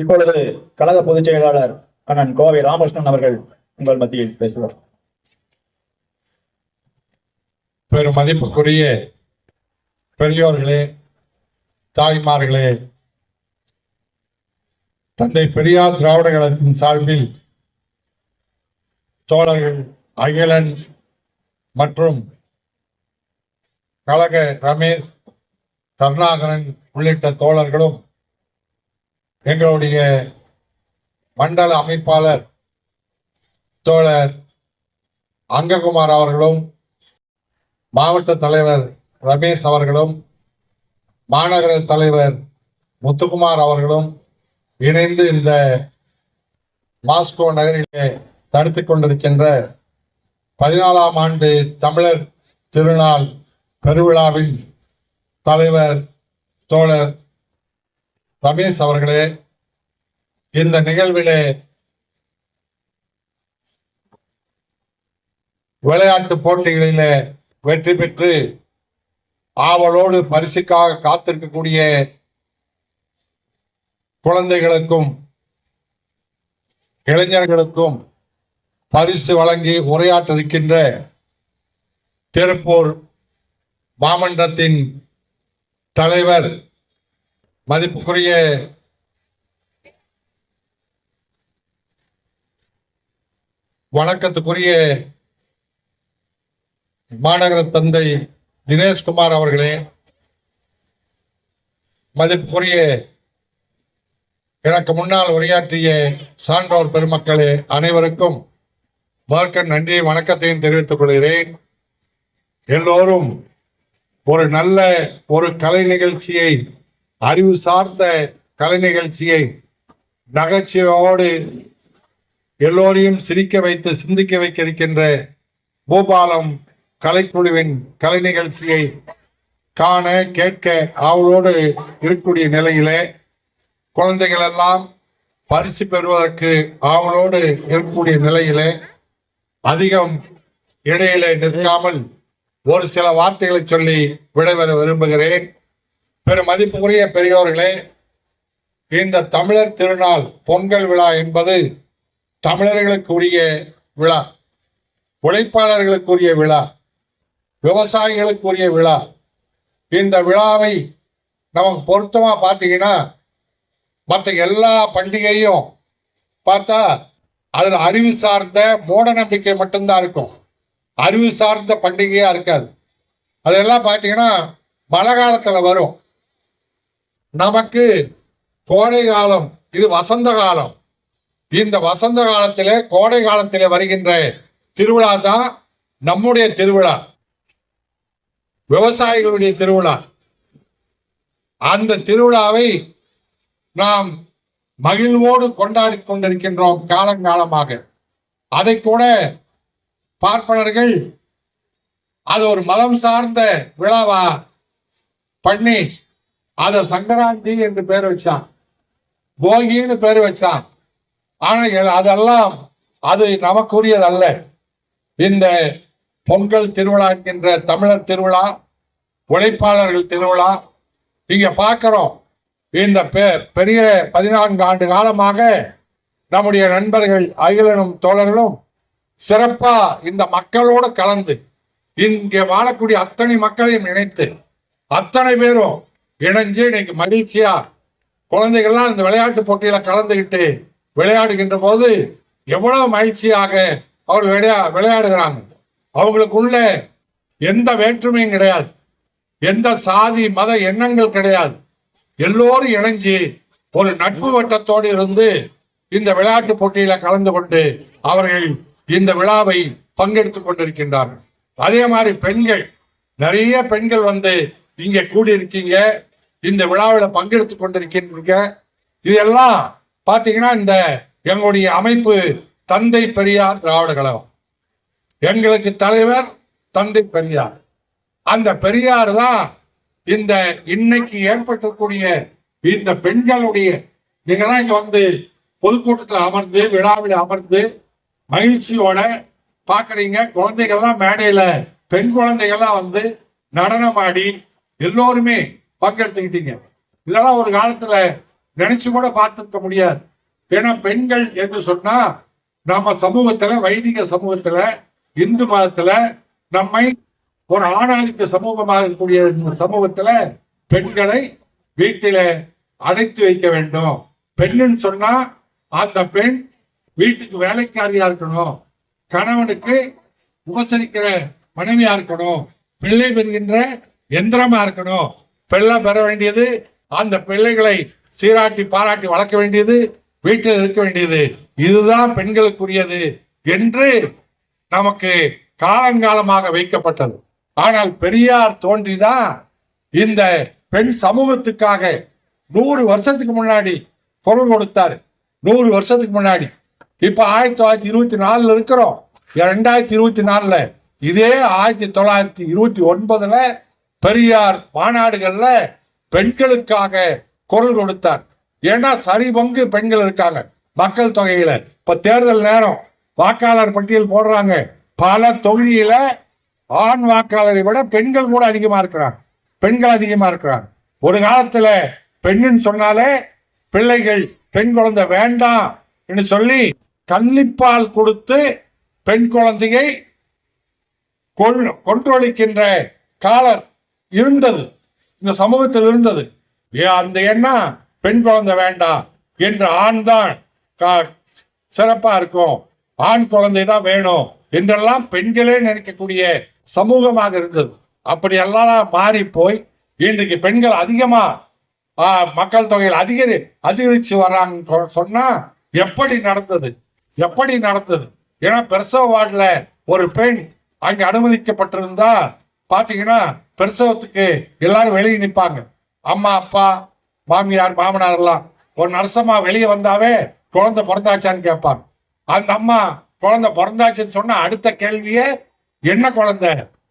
இப்பொழுது கழக பொதுச் செயலாளர் அண்ணன் கோவை ராமகிருஷ்ணன் அவர்கள் உங்கள் மத்தியில் பேசுவார். பெரும் மதிப்புக்குரிய பெரியோர்களே தாய்மார்களே தந்தை பெரியார் திராவிட கழகத்தின் சார்பில் தோழர்கள் அகிலன் மற்றும் கழக ரமேஷ் கருணாகரன் உள்ளிட்ட தோழர்களும் எங்களுடைய மண்டல அமைப்பாளர் தோழர் அங்ககுமார் அவர்களும் மாவட்ட தலைவர் ரமேஷ் அவர்களும் மாநகர தலைவர் முத்துக்குமார் அவர்களும் இணைந்து இந்த மாஸ்கோ நகரிலே நடத்தி கொண்டிருக்கின்ற பதினாலாம் ஆண்டு தமிழர் திருநாள் பெருவிழாவின் தலைவர் தோழர் ரமேஷ் அவர்களே இந்த நிகழ்விலே விளையாட்டு போட்டிகளிலே வெற்றி பெற்று ஆவலோடு பரிசுக்காக காத்திருக்கக்கூடிய குழந்தைகளுக்கும் இளைஞர்களுக்கும் பரிசு வழங்கி உரையாற்றிருக்கின்ற திருப்பூர் மாமன்றத்தின் தலைவர் மதிப்புக்குரிய வணக்கத்துக்குரிய மாநகர தந்தை தினேஷ்குமார் அவர்களே மதிப்புக்குரிய எனக்கு முன்னால் உரையாற்றிய சான்றோர் பெருமக்களே அனைவருக்கும் வாழ்க்கை நன்றி வணக்கத்தையும் தெரிவித்துக் கொள்கிறேன். எல்லோரும் ஒரு நல்ல ஒரு கலை நிகழ்ச்சியை அறிவு சார்ந்த கலை நிகழ்ச்சியை நகைச்சுவையோடு எல்லோரையும் சிரிக்க வைத்து சிந்திக்க வைக்க இருக்கின்ற பூபாலம் கலைக்குழுவின் கலை நிகழ்ச்சியை காண கேட்க அவளோடு இருக்கக்கூடிய நிலையிலே குழந்தைகள் எல்லாம் பரிசு பெறுவதற்கு ஆவலோடு இருக்கக்கூடிய நிலையிலே அதிகம் இடையிலே நிற்காமல் ஒரு சில வார்த்தைகளை சொல்லி விடைபெற விரும்புகிறேன். பெரும் மதிப்புக்குரிய பெரியோர்களே இந்த தமிழர் திருநாள் பொங்கல் விழா என்பது தமிழர்களுக்குரிய விழா உழைப்பாளர்களுக்குரிய விழா விவசாயிகளுக்குரிய விழா. இந்த விழாவை நமக்கு பொருத்தமாக பார்த்தீங்கன்னா மற்ற எல்லா பண்டிகையும் பார்த்தா அதில் அறிவு சார்ந்த மூட நம்பிக்கை மட்டும்தான் இருக்கும். அறிவு சார்ந்த பண்டிகையாக இருக்காது. அதெல்லாம் பார்த்தீங்கன்னா மழை காலத்தில் வரும். நமக்கு கோடை காலம் இது வசந்த காலம். இந்த வசந்த காலத்திலே கோடை காலத்திலே வருகின்ற திருவிழா தான் நம்முடைய திருவிழா. விவசாயிகளுடைய திருவிழா. அந்த திருவிழாவை நாம் மகிழ்வோடு கொண்டாடி கொண்டிருக்கின்றோம் காலங்காலமாக அதை கூட பார்ப்பனர்கள் அது ஒரு மதம் சார்ந்த விழாவா? பண்ணி அத சங்கராந்தி என்று பேர் வச்சான். போகின்னு பேர் வச்சான். ஆனா அதெல்லாம் அது நமக்குரியது அல்ல இந்த பொங்கல் திருவிழா என்கின்ற தமிழர் திருவிழா உழைப்பாளர்கள் திருவிழா இங்க பார்க்கிறோம். இந்த பெ- பெரிய பதினான்கு ஆண்டு காலமாக நம்முடைய நண்பர்கள் அகிலனும் தோழர்களும் சிறப்பா இந்த மக்களோடு கலந்து இங்கே வாழக்கூடிய அத்தனை மக்களையும் இணைத்து அத்தனை பேரும் இணைஞ்சு இன்னைக்கு மகிழ்ச்சியா குழந்தைகள்லாம் இந்த விளையாட்டு போட்டியில கலந்துகிட்டு விளையாடுகின்ற போது எவ்வளவு மகிழ்ச்சியாக அவர்கள் விளையா விளையாடுகிறாங்க. அவங்களுக்குள்ள எந்த வேற்றுமையும் கிடையாது. எந்த சாதி மத எண்ணங்கள் கிடையாது. எல்லோரும் இணைஞ்சு ஒரு நட்பு வட்டத்தோடு இருந்து இந்த விளையாட்டு போட்டியில கலந்து கொண்டு அவர்கள் இந்த விழாவை பங்கெடுத்துக் கொண்டிருக்கின்றார்கள். அதே மாதிரி பெண்கள் நிறைய பெண்கள் வந்து இங்க கூடியிருக்கீங்க. இந்த விழாவில் பங்கெடுத்து கொண்டிருக்கின்றீங்க இதெல்லாம் பார்த்தீங்கன்னா இந்த எங்களுடைய அமைப்பு தந்தை பெரியார் திராவிட கழகம். எங்களுக்கு தலைவர் தந்தை பெரியார். அந்த பெரியார் தான் இந்த இன்னைக்கு ஏற்பட்டக்கூடிய இந்த பெண்களுடைய நீங்கெல்லாம் இங்க வந்து பொதுக்கூட்டத்தில் அமர்ந்து விழாவில் அமர்ந்து மகிழ்ச்சியோட பாக்குறீங்க குழந்தைகள்லாம் மேடையில பெண் குழந்தைகள்லாம் வந்து நடனமாடி எல்லோருமே பங்கெடுத்துக்கிட்டீங்க இதெல்லாம் ஒரு காலத்துல நினைச்சு கூட பார்த்துக்க முடியாது. ஏன்னா பெண்கள் என்று சொன்னா நம்ம சமூகத்துல வைதிக சமூகத்துல இந்து மதத்துல நம்மை ஒரு ஆணாதிக்க சமூகமாக இருக்கக்கூடிய இந்த சமூகத்துல பெண்களை வீட்டில அடைத்து வைக்க வேண்டும். பெண்ணுன்னு சொன்னா அந்த பெண் வீட்டுக்கு வேலைக்காரியா இருக்கணும். கணவனுக்கு உபசரிக்கிற மனைவியா இருக்கணும். பிள்ளை பெறுகின்ற எந்திரமா இருக்கணும். பிள்ளை பெற வேண்டியது அந்த பிள்ளைகளை சீராட்டி பாராட்டி வளர்க்க வேண்டியது வீட்டில் இருக்க வேண்டியது. இதுதான் பெண்களுக்குரியது என்று நமக்கு காலங்காலமாக வைக்கப்பட்டது. ஆனால் பெரியார் தோன்றிதான் இந்த பெண் சமூகத்துக்காக நூறு வருஷத்துக்கு முன்னாடி குரல் கொடுத்தாரு. நூறு வருஷத்துக்கு முன்னாடி. இப்ப ஆயிரத்தி தொள்ளாயிரத்தி இருபத்தி நாலுல இருக்கிறோம். ரெண்டாயிரத்தி இருபத்தி நாலுல. இதே ஆயிரத்தி தொள்ளாயிரத்தி இருபத்தி ஒன்பதுல பெரியார் மாநாடுகள்ல பெண்களுக்காக குரல் கொடுத்தார். ஏன்னா சரி பங்கு பெண்கள் இருக்காங்க. மக்கள் தொகையில. இப்ப தேர்தல் நேரம். வாக்காளர் பட்டியல் போடுறாங்க. பல தொகுதியில ஆண் வாக்காளரை விட பெண்கள் கூட அதிகமா இருக்கிறாங்க. பெண்கள் அதிகமா இருக்கிறாங்க. ஒரு காலத்துல பெண்ணுன்னு சொன்னாலே பிள்ளைகள் பெண் குழந்தை வேண்டாம் என்று சொல்லி கன்னிப்பால் கொடுத்து பெண் குழந்தையை கொன்றொழிக்கின்ற காலர் இருந்தது. இந்த சமூகத்தில் இருந்தது. அந்த எண்ணம் பெண் குழந்தை வேண்டாம் என்று ஆண் தான் கா- சிறப்பா இருக்கும். ஆண் குழந்தை தான் வேணும் என்றெல்லாம் பெண்களே நினைக்கக்கூடிய சமூகமாக இருந்தது. அப்படி எல்லாம் மாறி போய் இன்றைக்கு பெண்கள் அதிகமா மக்கள் தொகையில் அதிகரி அதிகரிச்சு வர்றாங்க சொன்னா எப்படி நடந்தது? எப்படி நடந்தது? ஏன்னா பிரசவ வார்டில் ஒரு பெண் அங்கே அனுமதிக்கப்பட்டிருந்தா பார்த்தீங்கன்னா பிரசவத்துக்கு எல்லாரும் வெளியே நிற்பாங்க அம்மா அப்பா மாமியார் மாமனார் எல்லாம் ஒரு நரசம்மா வெளியே வந்தாவே குழந்தை பிறந்தாச்சான்னு கேட்பாங்க. அந்த அம்மா குழந்தை பிறந்தாச்சுன்னு சொன்னா அடுத்த கேள்வியே என்ன குழந்தை?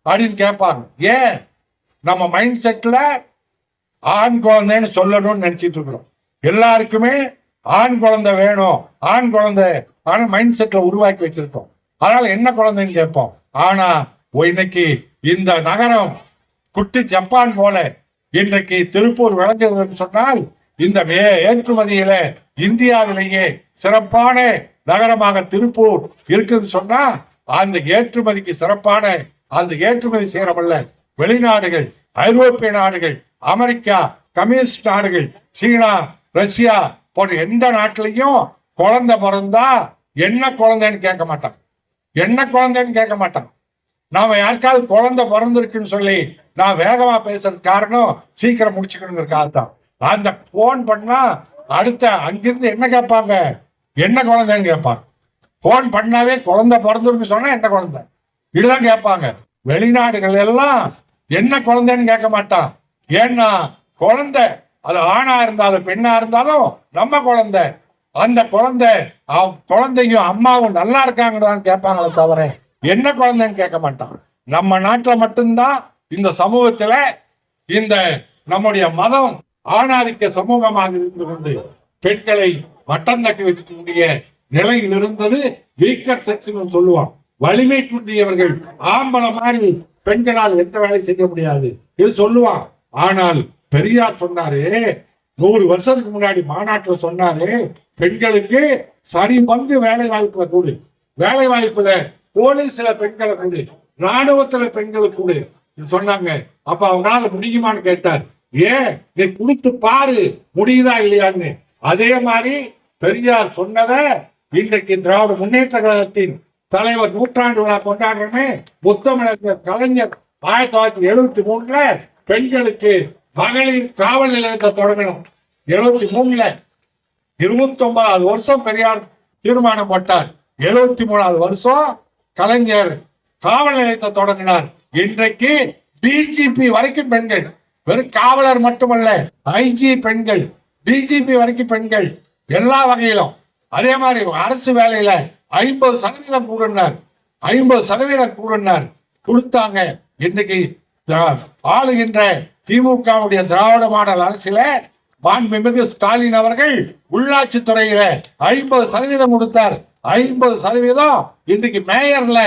அப்படின்னு கேட்பாங்க. ஏன்? நம்ம மைண்ட் செட்ல ஆண் குழந்தைன்னு சொல்லணும்னு நினைச்சிட்டு இருக்கிறோம். எல்லாருக்குமே ஆண் குழந்தை வேணும். ஆண் குழந்தை ஆனால் மைண்ட் செட்ல உருவாக்கி வச்சிருக்கோம். அதனால என்ன குழந்தைன்னு கேட்போம். ஆனா ஓ, இன்னைக்கு இந்த நகரம் குட்டி ஜப்பான் போல இன்றைக்கு திருப்பூர் விளங்குதுன்னு சொன்னால் இந்த ஏற்றுமதியில இந்தியாவிலேயே சிறப்பான நகரமாக திருப்பூர் இருக்குன்னு சொன்னா அந்த ஏற்றுமதிக்கு சிறப்பான அந்த ஏற்றுமதி செய்யறமல்ல வெளிநாடுகள் ஐரோப்பிய நாடுகள் அமெரிக்கா கம்யூனிஸ்ட் நாடுகள் சீனா ரஷ்யா போன்ற எந்த நாட்டிலையும் குழந்தை பிறந்தா என்ன குழந்தைன்னு கேட்க மாட்டான் என்ன குழந்தைன்னு கேட்க மாட்டான் நாம யாருக்காவது குழந்தை பிறந்திருக்குன்னு சொல்லி நான் வேகமா பேசுறது காரணம் சீக்கிரம் முடிச்சுக்கணுங்கிறதுக்காக தான் அந்த போன் பண்ணா அடுத்த அங்கிருந்து என்ன கேட்பாங்க? என்ன குழந்தைன்னு கேட்பாங்க. போன் பண்ணாவே குழந்தை பிறந்திருக்கு சொன்னா என்ன குழந்தை? இதுதான் கேட்பாங்க. வெளிநாடுகள் எல்லாம் என்ன குழந்தைன்னு கேட்க மாட்டான் ஏன்னா குழந்தை அது ஆணா இருந்தாலும் பெண்ணா இருந்தாலும் நம்ம குழந்தை. அந்த குழந்தை அவ- குழந்தையும் அம்மாவும் நல்லா இருக்காங்கன்னு கேட்பாங்களே தவிர என்ன குழந்தைன்னு கேட்க மாட்டான். நம்ம நாட்டில் மட்டும்தான் இந்த சமூகத்துல இந்த நம்முடைய மதம் ஆணாதிக்க சமூகமாக இருந்து கொண்டு பெண்களை வட்டம் தட்டி வச்சுக்கூடிய நிலையில் இருந்தது வீக்கர் செக்ஸ் சொல்லுவான் வலிமை குன்றியவர்கள் ஆம்பளை மாதிரி பெண்களால் எந்த வேலை செய்ய முடியாது இது சொல்லுவான் ஆனால் பெரியார் சொன்னாரு நூறு வருஷத்துக்கு முன்னாடி மாநாட்டில் சொன்னாரு பெண்களுக்கு சரி பங்கு வேலை வாய்ப்புல கூடு வேலை வாய்ப்புல போலீஸ்ல பெண்களை கூடு ராணுவத்துல பெண்களை கூடு சொன்னாங்க. அப்ப அவங்களால முடியுமான்னு கேட்டார். ஏன்? நீ குடுத்து பாரு முடியுதா இல்லையான்னு. அதே மாதிரி பெரியார் சொன்னதை இன்றைக்கு திராவிட முன்னேற்ற கழகத்தின் தலைவர் நூற்றாண்டு விழா கொண்டாடுறமே புத்தமிழர் கலைஞர் ஆயிரத்தி தொள்ளாயிரத்தி எழுபத்தி மூணுல பெண்களுக்கு மகளிர் காவல் நிலையத்தை தொடங்கணும். எழுபத்தி மூணுல இருபத்தி ஒன்பதாவது வருஷம் பெரியார் தீர்மானம் போட்டார். எழுபத்தி மூணாவது வருஷம் கலைஞர் காவல் நிலையத்தை தொடங்கினார். இன்றைக்கு டிஜிபி வரைக்கும் பெண்கள் வெறும் காவலர் மட்டுமல்ல ஐஜி பெண்கள் டிஜிபி வரைக்கும் பெண்கள் எல்லா வகையிலும். அதே மாதிரி அரசு வேலையில ஐம்பது சதவீதம் கூடினார். ஐம்பது சதவீதம் கூடினார். கொடுத்தாங்க. இன்னைக்கு திரா- ஆளுகின்ற திமுகவுடைய திராவிட மாடல் அரசில மாண்புமிகு ஸ்டாலின் அவர்கள் உள்ளாட்சி துறையில ஐம்பது சதவீதம் கொடுத்தார். ஐம்பது சதவீதம் இன்னைக்கு மேயர்ல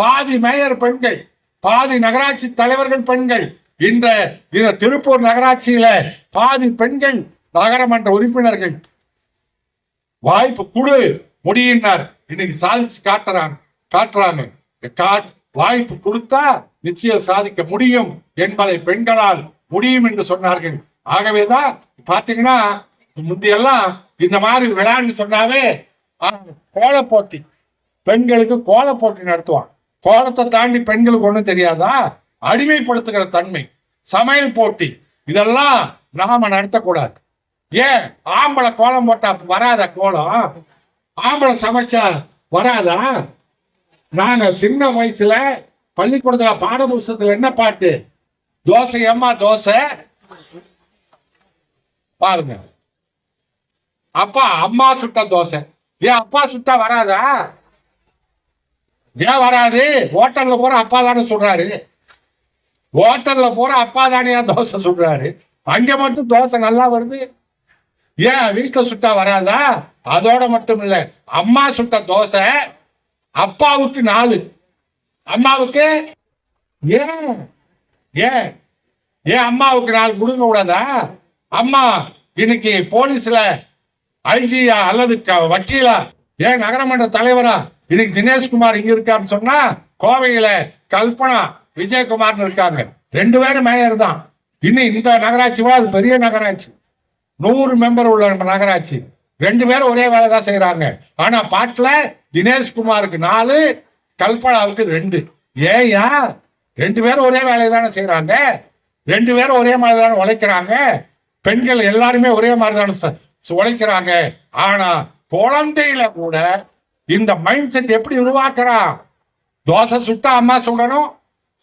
பாதி மேயர் பெண்கள் பாதி நகராட்சி தலைவர்கள் பெண்கள். இந்த திருப்பூர் நகராட்சியில பாதி பெண்கள் நகரமன்ற உறுப்பினர்கள். வாய்ப்பு கொடு முடியினார் இன்னைக்கு சாதிச்சு காட்டுறாங்க காட்டுறாங்க. வாய்ப்பு கொடுத்தா நிச்சயம் சாதிக்க முடியும் என்பதை பெண்களால் முடியும் என்று சொன்னார்கள். ஆகவேதான் பாத்தீங்கன்னா முந்தியெல்லாம் இந்த மாதிரி விளையாண்டு சொன்னாவே கோல போட்டி. பெண்களுக்கு கோலப்போட்டி போட்டி நடத்துவான் கோலத்தை தாண்டி பெண்களுக்கு ஒன்றும் தெரியாதா? அடிமைப்படுத்துகிற தன்மை. சமையல் போட்டி. இதெல்லாம் நாம நடத்தக்கூடாது. ஏன்? ஆம்பளை கோலம் போட்டா வராத கோலம்? ஆம்பளை சமைச்சா வராதா? நாங்க சின்ன வயசுல பள்ளிக்கூடத்துல பாட புஸ்தகத்துல என்ன பாட்டு? தோசை அம்மா தோசை? பாருங்க. அப்பா அம்மா சுட்ட தோசை. ஏன் அப்பா சுட்டா வராதா? ஏன் வராது? ஹோட்டல்ல போற அப்பா தானே சொல்றாரு. ஹோட்டல்ல போற அப்பா தானே தோசை சுடுறாரு? அங்க மட்டும் தோசை நல்லா வருது. ஏன் வீட்டுல சுட்டா வராதா? அதோட மட்டும் இல்ல அம்மா சுட்ட தோசை அப்பாவுக்கு நாலு. அம்மாவுக்கு? ஏன்? ஏன்? ஏன் அம்மாவுக்கு நாலு கொடுக்க கூடாதா அம்மா இன்னைக்கு போலீஸ்ல ஐஜியா அல்லது க- வக்கீலா? ஏன் நகரமன்ற தலைவரா? இன்னைக்கு தினேஷ்குமார் இங்க இருக்காருன்னு சொன்னா கோவையில கல்பனா விஜயகுமார்னு இருக்காங்க. ரெண்டு பேரும் மேயர் தான். இன்னும் இந்த நகராட்சிவா அது பெரிய நகராட்சி. நூறு மெம்பர் உள்ள நகராட்சி. ரெண்டு பேரும் ஒரே வேலை தான் செய்யறாங்க ஆனா பாட்டுல தினேஷ்குமாருக்கு நாலு கல்பனாவுக்கு ரெண்டு. ஏயா ரெண்டு பேரும் ஒரே வேலையை தானே செய்யறாங்க ரெண்டு பேரும் ஒரே மாதிரி தானே உழைக்கிறாங்க? பெண்கள் எல்லாருமே ஒரே மாதிரி தானே உழைக்கிறாங்க ஆனா குழந்தையில கூட இந்த மைண்ட் செட் எப்படி உருவாக்குறான் தோசை சுட்டா அம்மா சுடணும்.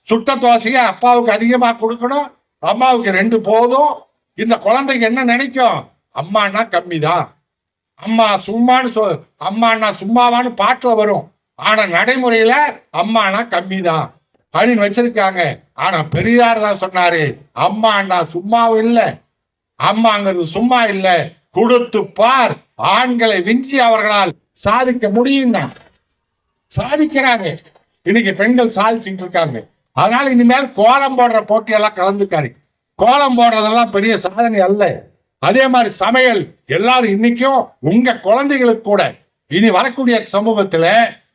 சுட்ட தோசையை அப்பாவுக்கு அதிகமா கொடுக்கணும். அம்மாவுக்கு ரெண்டு போதும். இந்த குழந்தைக்கு என்ன நினைக்கும்? அம்மானா கம்மி தான் அம்மா சும்மான்னு சொல் அம்மானா சும்மாவான்னு பாட்டுல வரும். ஆனா நடைமுறையில அம்மானா கம்மி தான் அப்படின்னு வச்சிருக்காங்க. ஆனா பெரியார் தான் சொன்னாரு அம்மாண்டா சும்மாவும் இல்லை. அம்மாங்கிறது சும்மா இல்லை. கொடுத்து பார். ஆண்களை விஞ்சி அவர்களால் சாதிக்க முடியும் சாதிக்கிறாங்க. இன்னைக்கு பெண்கள் சாதிச்சுட்டு இருக்காங்க. அதனால இனிமேல் கோலம் போடுற போட்டியெல்லாம் கலந்துக்காரு கோலம் போடுறதெல்லாம் பெரிய சாதனை அல்ல. அதே மாதிரி சமையல். எல்லாரும் இன்னைக்கும் உங்க குழந்தைகளுக்கு கூட இனி வரக்கூடிய சமூகத்துல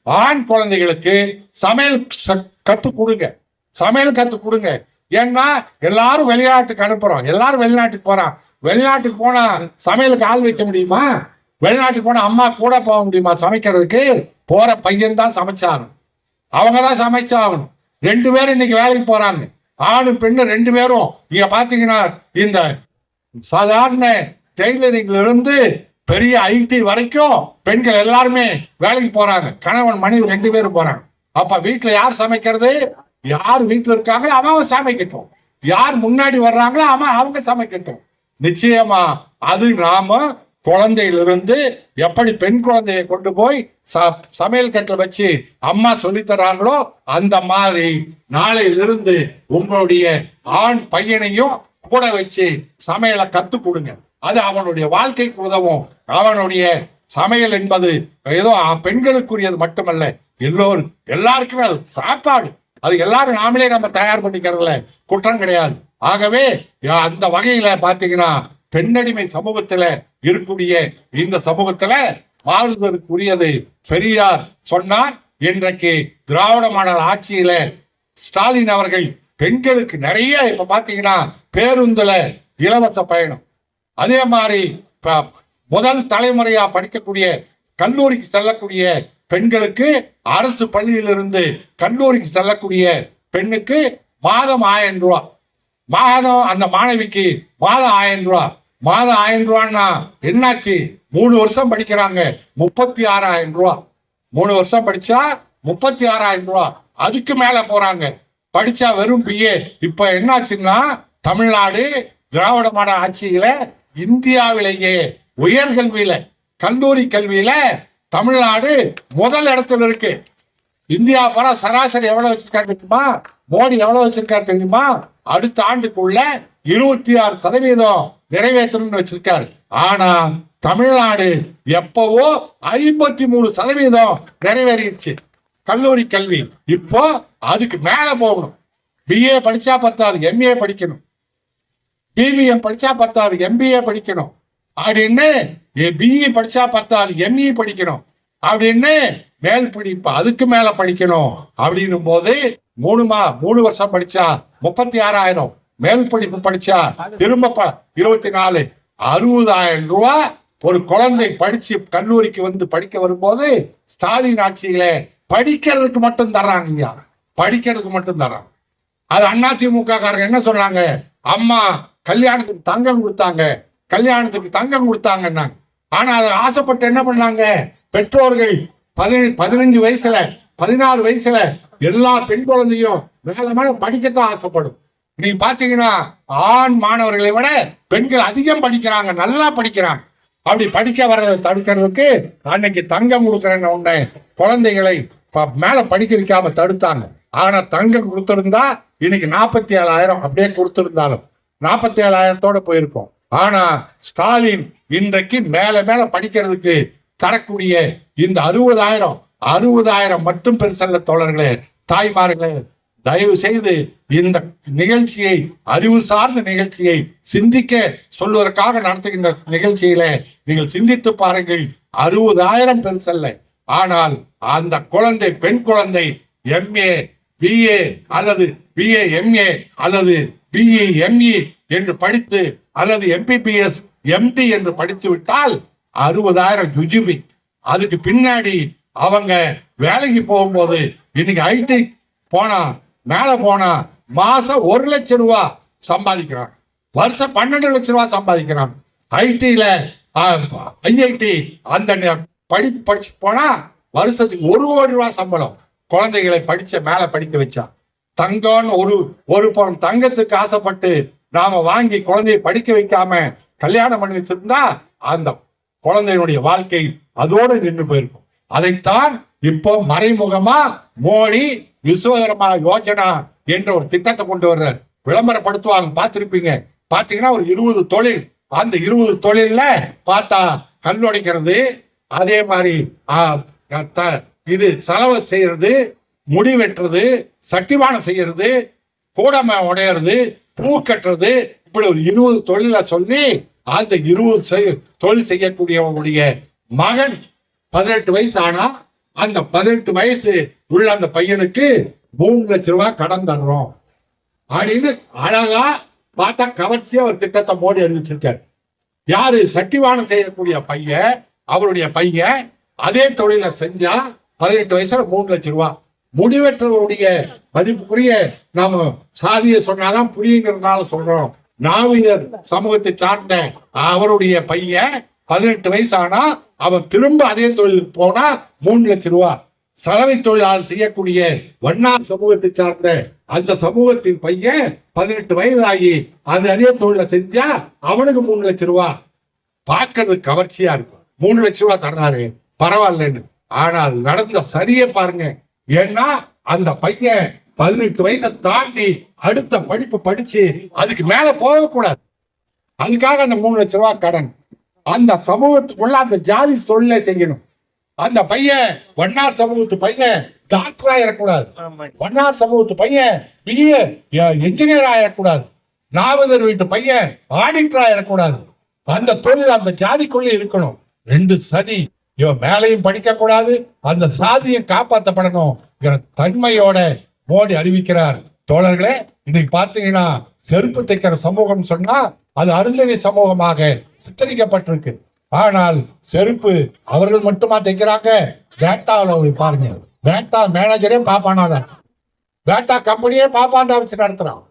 ஆண் குழந்தைகளுக்கு சமையல் கத்து கொடுங்க. சமையல் கத்து கொடுங்க. ஏன்னா எல்லாரும் வெளிநாட்டுக்கு அனுப்புறோம். எல்லாரும் வெளிநாட்டுக்கு போறான் வெளிநாட்டுக்கு போனா சமையலுக்கு ஆள் வைக்க முடியுமா? வெளிநாட்டுக்கு போனா அம்மா கூட போக முடியுமா? சமைக்கிறதுக்கு போற பையன் தான் சமைச்சாகணும். அவங்க தான் சமைச்சாகணும். ரெண்டு பேரும் இன்னைக்கு வேலைக்கு போறாங்க. ஆணும் பெண்ணு ரெண்டு பேரும். நீங்க பாத்தீங்கன்னா இந்த சாதாரண டெய்லரிங்ல இருந்து பெரிய ஐடி வரைக்கும் பெண்கள் எல்லாருமே வேலைக்கு போறாங்க. கணவன் மனைவி ரெண்டு பேரும் போறாங்க. அப்ப வீட்டுல யார் சமைக்கிறது? யார் வீட்டுல இருக்காங்களோ அவன் சமைக்கட்டும். யார் முன்னாடி வர்றாங்களோ அவன் அவங்க சமைக்கட்டும். நிச்சயமா அது நாம குழந்தையிலிருந்து எப்படி பெண் குழந்தையை கொண்டு போய் ச- சமையல் கட்டில் வச்சு அம்மா சொல்லித் தராங்களோ அந்த மாதிரி நாளையிலிருந்து உங்களுடைய ஆண் பையனையும் கூட வச்சு சமையலை கத்து கொடுங்க. அது அவனுடைய வாழ்க்கைக்கு உதவும். அவனுடைய சமையல் என்பது ஏதோ பெண்களுக்குரியது மட்டுமல்ல எல்லோரும் எல்லாருக்குமே அது சாப்பாடு. அது எல்லாரும் நாமளே நம்ம தயார் பண்ணிக்கிறதுல குற்றம் கிடையாது. ஆகவே அந்த வகையில பாத்தீங்கன்னா பெண்ணடிமை சமூகத்துல இருக்கக்கூடிய இந்த சமூகத்துல மாறுதலுக்குரியது பெரியார் சொன்னார். இன்றைக்கு திராவிட மாடல் ஆட்சியில ஸ்டாலின் அவர்கள் பெண்களுக்கு நிறைய இப்ப பாத்தீங்கன்னா பேருந்துல இலவச பயணம். அதே மாதிரி ப- முதல் தலைமுறையா படிக்கக்கூடிய கல்லூரிக்கு செல்லக்கூடிய பெண்களுக்கு அரசு பள்ளியிலிருந்து கல்லூரிக்கு செல்லக்கூடிய பெண்ணுக்கு மாதம் ஆயிரம் ரூபாய் மாதம் அந்த மாணவிக்கு மாதம் ஆயிரம் ரூபா. மாதம் ஆயிரம் ரூபான்னா என்னாச்சு? மூணு வருஷம் படிக்கிறாங்க. முப்பத்தி ஆறாயிரம் ரூபா. மூணு வருஷம் படிச்சா முப்பத்தி ஆறாயிரம் ரூபா. அதுக்கு மேல போறாங்க. படிச்சா வெறும் பிஏ இப்ப என்னாச்சுன்னா தமிழ்நாடு திராவிட மாடல் ஆட்சியில இந்தியாவிலேயே உயர்கல்வியில கல்லூரி கல்வியில தமிழ்நாடு முதல் இடத்துல இருக்கு. இந்தியா பூரா சராசரி எவ்வளவு வச்சிருக்காரு தெரியுமா? மோடி எவ்வளவு வச்சிருக்காரு தெரியுமா? அடுத்த ஆண்டுக்குள்ள இருபத்தி ஆறு சதவீதம் நிறைவேற்றணும்னு வச்சிருக்காரு. ஆனா தமிழ்நாடு எப்பவோ ஐம்பத்தி மூணு சதவீதம் நிறைவேறிடுச்சு. கல்லூரி கல்வி. இப்போ அதுக்கு மேல போகணும். பிஏ படிச்சா பத்தாது எம்ஏ படிக்கணும். பிபிஎம் படிச்சா பத்தாது எம்பிஏ படிக்கணும். அப்படின்னு பிஇ படிச்சா பத்தாது எம்இ படிக்கணும். அப்படின்னு மேல் படிப்பு அதுக்கு மேல படிக்கணும். அப்படின்னும் போது மூணுமா? மூணு வருஷம் படிச்சா? முப்பத்தி ஆறாயிரம் மேல் படிப்பு படிச்சா? திரும்ப ப- இருபத்தி நாலு அறுபதாயிரம் ரூபாய் ஒரு குழந்தை படிச்சு கல்லூரிக்கு வந்து படிக்க வரும்போது ஸ்டாலின் ஆட்சியில படிக்கிறதுக்கு மட்டும் தர்றாங்க ஐயா. படிக்கிறதுக்கு மட்டும் தர்றாங்க. அது அண்ணா திமுக காரங்க என்ன சொன்னாங்க? அம்மா கல்யாணத்துக்கு தங்கம் கொடுத்தாங்க. கல்யாணத்துக்கு தங்கம் கொடுத்தாங்கன்னாங்க. ஆனா அதை ஆசைப்பட்டு என்ன பண்ணாங்க? பெற்றோர்கள் பதினேழு பதினஞ்சு வயசுல பதினாறு வயசுல எல்லா பெண் குழந்தையும் மேல படிக்கத்தான் ஆசைப்படும். நீ பாத்தீங்கன்னா ஆண் மாணவர்களை விட பெண்கள் அதிகம் படிக்கிறாங்க நல்லா படிக்கிறாங்க. அப்படி படிக்க வர்றதை தடுக்கிறதுக்கு அன்னைக்கு தங்கம் கொடுக்குறேன்னு உன்னை குழந்தைகளை ப- மேல படிக்க வைக்காம தடுத்தாங்க. ஆனா தங்கம் கொடுத்துருந்தா இன்னைக்கு நாற்பத்தி ஏழாயிரம் அப்படியே கொடுத்துருந்தாலும் நாற்பத்தி ஏழாயிரத்தோட போயிருக்கோம். ஆனா ஸ்டாலின் இன்றைக்கு மேல மேல படிக்கிறதுக்கு தரக்கூடிய இந்த அறுபதாயிரம் அறுபதாயிரம் மட்டும் பெருசல்ல தோழர்களே தாய்மார்களே தயவு செய்து இந்த நிகழ்ச்சியை அறிவு சார்ந்த நிகழ்ச்சியை சிந்திக்க சொல்வதற்காக நடத்துகின்ற நிகழ்ச்சியில நீங்கள் சிந்தித்து பாருங்கள். அறுபதாயிரம் பெருசல்ல ஆனால் அந்த குழந்தை பெண் குழந்தை எம்ஏ பிஏ அல்லது பிஏ எம்ஏ அல்லது பிஇ எம்இ என்று படித்து அல்லது எம்பிபிஎஸ் எம்டி என்று படித்து விட்டால் அறுபதாயிரம் ஜுஜிபி. அதுக்கு பின்னாடி அவங்க வேலைக்கு போகும்போது இன்னைக்கு ஐடி போனா மேல போனா மாசம் ஒரு லட்சம் ரூபா சம்பாதிக்கிறாங்க வருஷம் பன்னெண்டு லட்சம் ரூபா சம்பாதிக்கிறாங்க ஐடியில ஐஐடி அந்த படிப்பு படிச்சு போனா வருஷத்துக்கு ஒரு கோடி ரூபா சம்பளம். குழந்தைகளை படிச்ச மேல படிக்க வச்சா தங்கம்னு ஒரு ஒரு பணம் தங்கத்துக்கு ஆசைப்பட்டு நாம வாங்கி குழந்தைய படிக்க வைக்காம கல்யாணம் பண்ணி வச்சிருந்தா அந்த குழந்தையினுடைய வாழ்க்கை அதோடு நின்று போயிருக்கும். அதைத்தான் இப்போ மறைமுகமா மோடி விஸ்வகர்மா யோஜனா என்ற ஒரு திட்டத்தை கொண்டு வர்ற விளம்பரப்படுத்துவாங்க பார்த்திருப்பீங்க. பாத்தீங்கன்னா ஒரு இருபது தொழில். அந்த இருபது தொழில்ல பார்த்தா கல் உடைக்கிறது அதே மாதிரி த- இது செலவு செய்யறது முடி வெட்டுறது சட்டிவானம் செய்யறது கூடம உடையறது பூ கட்டுறது இப்படி ஒரு இருபது தொழிலை சொல்லி அந்த இருபது செய்- தொழில் செய்யக்கூடியவங்களுடைய மகன் பதினெட்டு வயசு ஆனா அந்த பதினெட்டு வயசு உள்ள அந்த பையனுக்கு மூணு லட்சம் ரூபாய் கடன் தர்றோம். அப்படின்னு அழகா பார்த்தா கவர்ச்சியா ஒரு திட்டத்தை மோடி அறிவிச்சிருக்காரு. யாரு சட்டிவானம் செய்யக்கூடிய பையன் அவருடைய பையன் அதே தொழிலை செஞ்சா பதினெட்டு வயசுல மூணு லட்சம் ரூபாய் முடிவெற்றவருடைய மதிப்புக்குரிய நாம சாதியை சொன்னாதான் புரியுங்கிறதுனால சொல்றோம். நாவியர் சமூகத்தை சார்ந்த அவருடைய பையன் பதினெட்டு வயசு ஆனா அவன் திரும்ப அதே தொழிலுக்கு போனா மூணு லட்சம் ரூபாய் சலவை தொழிலால் செய்யக்கூடிய வண்ணார் சமூகத்தை சார்ந்த அந்த சமூகத்தின் பையன் பதினெட்டு வயதாகி அந்த அதே தொழிலை செஞ்சா அவனுக்கு மூணு லட்சம் ரூபாய் பார்க்கறது கவர்ச்சியா இருக்கும். மூணு லட்சம் ரூபாய் தர்றாரு. பரவாயில்லன்னு. ஆனா அது நடந்த சரியை பாருங்க. ஏன்னா அந்த பையன் பதினெட்டு வயசை தாண்டி அடுத்த படிப்பு படிச்சு அதுக்கு மேல போகக்கூடாது. அதுக்காக அந்த மூணு லட்சம் ரூபாய் கடன். அந்த சமூகத்துக்குள்ள அந்த ஜாதி தொழிலை செய்யணும். அந்த பையன் வண்ணார் சமூகத்து பையன் டாக்டர் ஆயிடக்கூடாது வண்ணார் சமூகத்து பையன் பெரிய என்ஜினியர் ஆயிடக்கூடாது நாவதர் வீட்டு பையன் ஆடிட்டர் ஆயிடக்கூடாது அந்த தொழில் அந்த ஜாதிக்குள்ள இருக்கணும். ரெண்டு சதி. இவன் மேலையும் படிக்க கூடாது அந்த சாதியும் காப்பாற்றப்படணும் தன்மையோட மோடி அறிவிக்கிறார். தோழர்களே இன்னைக்கு பாத்தீங்கன்னா செருப்பு தைக்கிற சமூகம் சொன்னா அது அருந்ததி சமூகமாக சித்தரிக்கப்பட்டிருக்கு. ஆனால் செருப்பு அவர்கள் மட்டுமா தைக்கிறாங்க? வேட்டாவில் பாருங்க. வேட்டா மேனேஜரே பாப்பானாதான். வேட்டா கம்பெனியே பாப்பாண்டா வச்சு நடத்துறான்.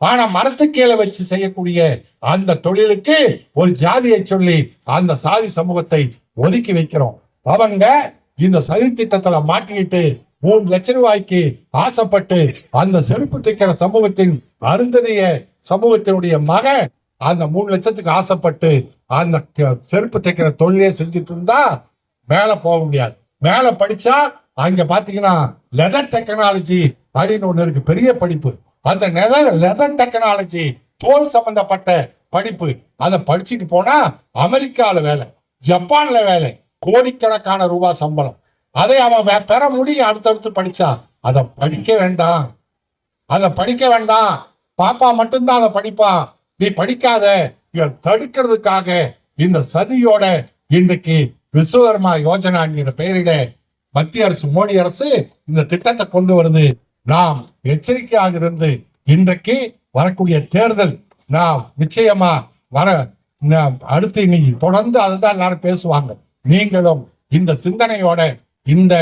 ஆனா மரத்துக்கு கீழே வச்சு செய்யக்கூடிய அந்த தொழிலுக்கு ஒரு ஜாதியை சொல்லி அந்த சாதி சமூகத்தை ஒதுக்கி வைக்கிறோம். அவங்க இந்த சதி திட்டத்துல மாட்டிக்கிட்டு மூணு லட்ச ரூபாய்க்கு ஆசைப்பட்டு அந்த செருப்பு தைக்கிற சமூகத்தின் அருந்ததிய சமூகத்தினுடைய மகன் அந்த மூணு லட்சத்துக்கு ஆசைப்பட்டு அந்த செருப்பு தைக்கிற தொழிலே செஞ்சுட்டு இருந்தா மேல போக முடியாது. மேல படிச்சா அங்க பாத்தீங்கன்னா லெதர் டெக்னாலஜி அப்படின்னு ஒண்ணு இருக்கு. பெரிய படிப்பு. அந்த லெதர் லெதர் டெக்னாலஜி தோல் சம்பந்தப்பட்ட படிப்பு. அதை படிச்சுட்டு போனா அமெரிக்கால வேலை ஜப்பான்ல வேலை கோடிக்கணக்கான ரூபாய் சம்பளம். அதை அவன் பெற முடியும். அடுத்தடுத்து படிச்சா அதை படிக்க வேண்டாம். அதை படிக்க வேண்டாம். பாப்பா மட்டும்தான் அதை படிப்பான் நீ படிக்காத இதை தடுக்கிறதுக்காக இந்த சதியோட இன்றைக்கு விஸ்வகர்மா யோஜனா என்கிற பெயரிலே மத்திய அரசு மோடி அரசு இந்த திட்டத்தை கொண்டு வருது. நாம் எச்சரிக்கையாக இருந்து இன்றைக்கு வரக்கூடிய தேர்தல் நாம் நிச்சயமா வர அடுத்து நீ தொடர்ந்து அதுதான் எல்லாரும் பேசுவாங்க. நீங்களும் இந்த சிந்தனையோட இந்த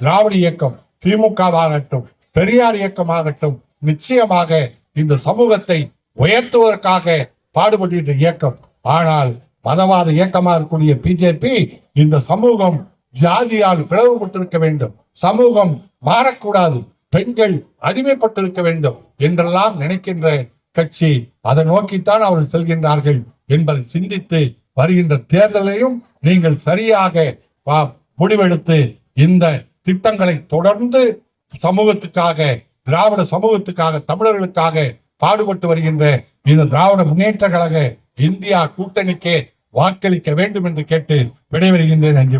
திராவிட இயக்கம் திமுகவாகட்டும் பெரியார் இயக்கமாகட்டும் நிச்சயமாக இந்த சமூகத்தை உயர்த்துவதற்காக பாடுபட்டு இயக்கம். ஆனால் மதவாத இயக்கமாக இருக்கக்கூடிய பிஜேபி இந்த சமூகம் ஜாதியால் பிளவுபட்டிருக்க வேண்டும். சமூகம் மாறக்கூடாது. பெண்கள் அடிமைப்பட்டிருக்க வேண்டும் என்றெல்லாம் நினைக்கின்ற கட்சி அதை நோக்கித்தான் அவர்கள் செல்கின்றார்கள் என்பதை சிந்தித்து வருகின்ற தேர்தலையும் நீங்கள் சரியாக வா- முடிவெடுத்து இந்த திட்டங்களை தொடர்ந்து சமூகத்துக்காக திராவிட சமூகத்துக்காக தமிழர்களுக்காக பாடுபட்டு வருகின்ற இந்த திராவிட முன்னேற்ற கழக இந்தியா கூட்டணிக்கே வாக்களிக்க வேண்டும் என்று கேட்டு விடைபெறுகின்றேன். நன்றி